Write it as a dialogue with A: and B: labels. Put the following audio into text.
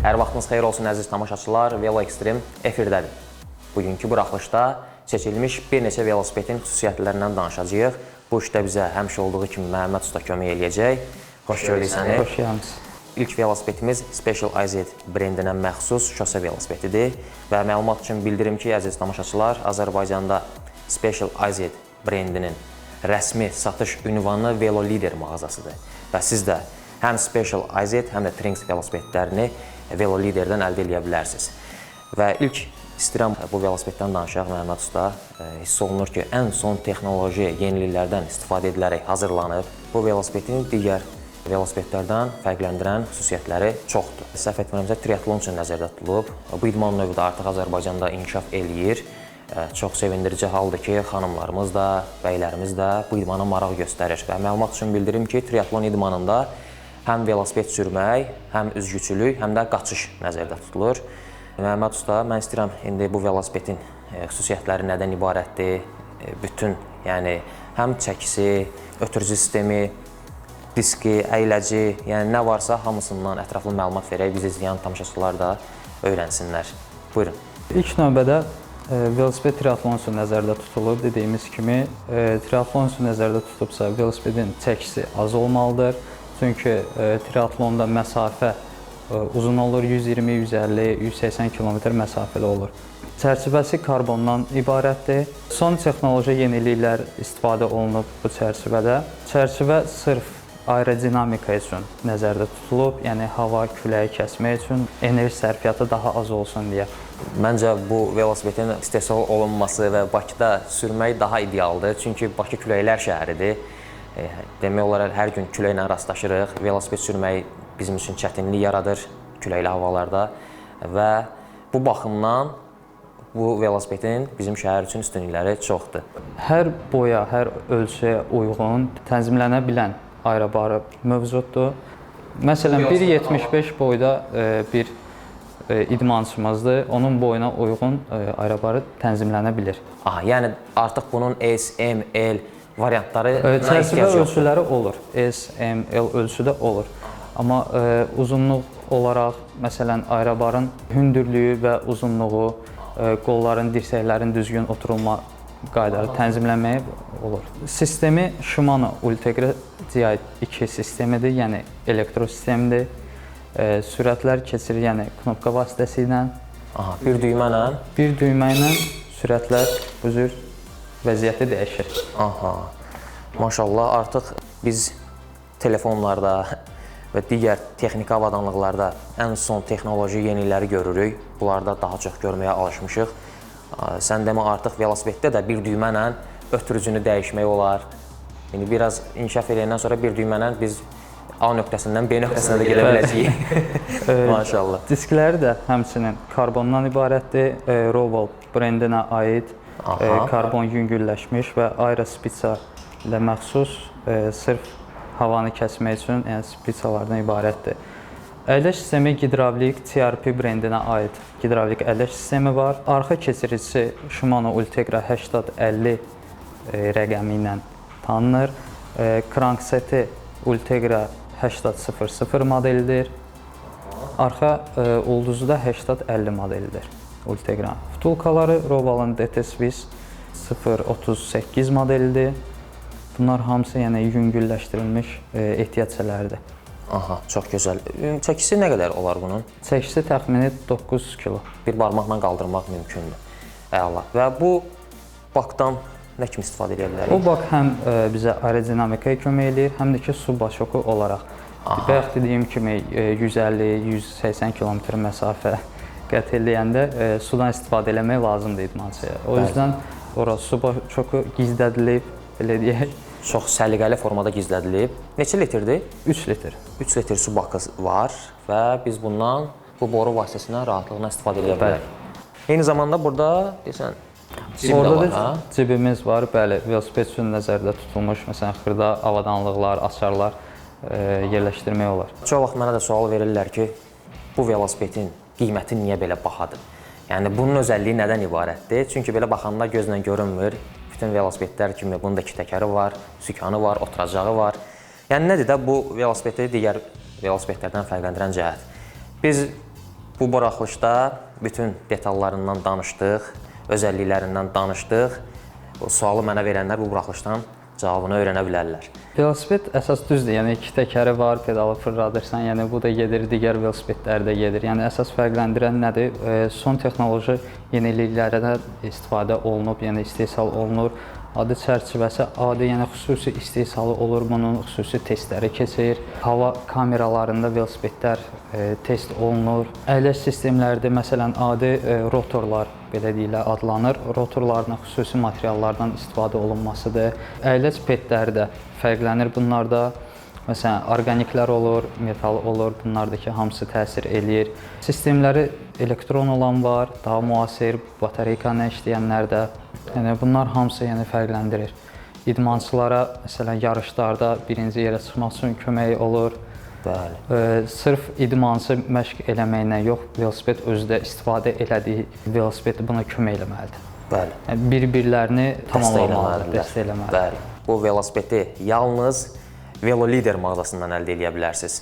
A: Hər vaxtınız xeyir olsun əziz tamaşaçılar. Velo Extreme efirdədir. Bugünkü buraxılışda seçilmiş bir neçə velosipedin xüsusiyyətlərindən danışacağıq. Bu işdə bizə həmişə olduğu kimi Məhəmməd Usta kömək eləyəcək. Xoş gördük səni.
B: Xoş gəlmisiniz.
A: İlk velosipedimiz Special IZ brendinə məxsus şosse velosipedidir və məlumat üçün bildirim ki, əziz tamaşaçılar, Azərbaycanda Special IZ brendinin rəsmi satış ünvanı Velo Leader mağazasıdır və siz də həm Special IZ, həm də Trinks velosipedlərini Velo Leaderdən əldə edə bilərsiniz. Və ilk istəyirəm bu velosipeddən danışaq Məhəmməd Usta. E, Hiss olunur ki, ən son texnoloji yeniliklərdən istifadə edilərək hazırlanıb. Bu velosipedin digər velosipedlərdən fərqləndirən xüsusiyyətləri çoxdur. Səhv etmirəmsə, triatlon üçün nəzərdə tutulub. Bu idman növü də artıq Azərbaycanda inkişaf eləyir. E, Çox sevindirici haldır ki, xanımlarımız da, bəylərimiz də bu idmana maraq göstərir. Və məlumat üçün bildirim ki, triatlon idmanında həm velosiped sürmək, həm üzgüçülük, həm də qaçış nəzərdə tutulur. Məhəmməd usta, mən istəyirəm indi bu velosipedin e, xüsusiyyətləri nədən ibarətdir? E, Bütün, yəni həm çəkisi, ötürücü sistemi, diski, əyləci, yəni nə varsa hamısından ətraflı məlumat verək, bizi izləyən tamaşaçılar da öyrənsinlər. Buyurun.
B: İlk növbədə e, velosiped triatlon üçün nəzərdə tutulub. Dediyimiz kimi, triatlon üçün nəzərdə tutubsa, velosipedin çəkisi az olmalıdır. Çünki e, triatlonda məsafə e, uzun olur, 120, 150, 180 km məsafəli olur. Çərçivəsi karbondan ibarətdir. Son texnoloji yeniliklər istifadə olunub bu çərçivədə. Çərçivə sırf aerodinamika üçün nəzərdə tutulub, yəni hava küləyi kəsmək üçün enerji sərfiyyatı daha az olsun deyə.
A: Məncə bu velosipedin istehsal olunması və Bakıda sürmək daha idealdır. Çünki Bakı küləklər şəhəridir. E, Demək olar hər gün küləklə rastlaşırıq. Velosiped sürmək bizim üçün çətinlik yaradır küləkli havalarda və bu baxımdan bu velosipedin bizim şəhər üçün üstünlükləri çoxdur.
B: Hər boya, hər ölçüyə uyğun tənzimlənə bilən aerobarı mövcuddur. Məsələn, 1.75 boyda e, bir e, idmançımızdır. Onun boyuna uyğun aerobarı tənzimlənə bilir.
A: Aha, yəni artıq bunun S, M, L variantları
B: E, Çərçivə ölçüləri olur. S, M, L ölçüdə olur. Amma e, uzunluq olaraq, məsələn, aerobarın hündürlüyü və uzunluğu, e, qolların, dirsəklərin düzgün oturulma qaydaları tənzimlənməyi olur. Sistemi Shimano Ultegra Di2 sistemidir, yəni elektro sistemdir. E, sürətlər keçir, yəni knopka vasitəsilə.
A: Aha, bir düymə ilə.
B: Bir düymə ilə sürətlər bu cür vəziyyəti dəyişir.
A: Aha. Maşallah artıq biz telefonlarda və digər texniki avadanlıqlarda ən son texnoloji yenilikləri görürük. Bunlarda daha çox görməyə alışmışıq. Sən demə artıq velosipeddə də bir düymə ilə ötürücünü dəyişmək olar. İndi biraz inkişaf edəndən sonra bir düymə ilə biz A nöqtəsindən B nöqtəsinə də gedə biləcəyik. Maşallah.
B: Diskləri də həmçinin karbondan ibarətdir. Roval brendinə aid
A: Aha.
B: karbon yüngülləşmiş və Aerospica ilə məxsus e, sırf havanı kəsmək üçün yəni spiçalardan ibarətdir. Əyləş sistemi gidravlik TRP brendinə aid gidravlik əyləş sistemi var. Arxa keçiricisi Shimano Ultegra 8050 e, rəqəmi ilə tanınır. E, Crankseti Ultegra 8000 modelidir. Arxa ulduzu da 8050 modelidir. Ultegra. Vtulkaları Rovalın DT Swiss 038 modelidir. Bunlar hamısı yəni yüngülləşdirilmiş e, ehtiyatçılardır.
A: Aha, çox gözəl. Çəkisi nə qədər olar bunun?
B: Çəkisi təxmini 9 kilo.
A: Bir barmaqla qaldırmaq mümkündür. Əla. Və bu bakdan nə kimi istifadə edə bilərik?
B: O bak həm e, bizə aerodinamikaya kömək eləyir, həm də ki su başoku olaraq. Bayaq dediyim kimi e, 150-180 km məsafə qət eləyəndə e, sudan istifadə eləmək lazımdır idmançıya. O
A: Bəli.
B: yüzden ora su başoku gizlədilib, belə deyək,
A: Çox səliqəli formada gizlədilib. Neçə litrdir?
B: 3 litr.
A: 3 litr su bakı var və biz bundan bu boru vasitəsilə rahatlıqla istifadə edə bilərik. Eyni zamanda burada desən cib
B: Orada
A: var,
B: da
A: ha?
B: cibimiz var. Bəli, velosiped üçün nəzərdə tutulmuş, məsələn, xırda avadanlıqlar, açarlar e, yerləşdirmək olar.
A: Çox vaxt mənə də sual verirlər ki, bu velosipedin qiyməti niyə belə bahadır? Yəni bunun özəlliyi nədən ibarətdir? Çünki belə baxanda gözlə görünmür. Bütün velosipedlər kimi bunun da iki təkəri var, sükanı var, oturacağı var. Yəni nədir də bu velosipedi digər velosipedlərdən fərqləndirən cəhət? Biz Bu buraxılışda bütün detallarından danışdıq, özəlliklərindən danışdıq. O sualı mənə verənlər bu buraxılışdan cavabını öyrənə bilərlər.
B: Velosiped əsas düzdür. Yəni iki təkəri var, pedalı fırladırsan. Yəni bu da gedir, digər velosipedlər də gedir. Yəni əsas fərqləndirən nədir? E, son texnoloji yeniliklərdən istifadə olunub, yəni istehsal olunur. Adı çərçivəsi adi, yəni xüsusi istehsalı olur bunun, xüsusi testləri keçir. Hava kameralarında velosipedlər e, test olunur. Əyləş sistemlərdə məsələn adi e, rotorlar belə deyilə adlanır. Rotorlarına xüsusi materiallardan istifadə olunmasıdır. Əyləc pedləri də fərqlənir bunlarda. Məsələn, orqaniklər olur, metal olur. Bunlardakı hamısı təsir eləyir. Sistemləri elektron olan var, daha müasir, batareyka ilə işləyənlər də. Yəni bunlar hamısı yəni fərqləndirir. İdmançılara məsələn yarışlarda birinci yerə çıxmaq üçün kömək olur.
A: Bəli.
B: Ə, sırf idmançı məşq eləməklə yox, velosiped özü də istifadə elədiyi velosiped buna kömək eləməlidir.
A: Bəli.
B: Yəni bir-birlərini tamamlamalıdır,
A: Dəstəkləməlidirlər.
B: dəstəkləməlidir.
A: Bəli. Bu velosipedi yalnız Velo Lider mağazasından əldə edə bilərsiniz.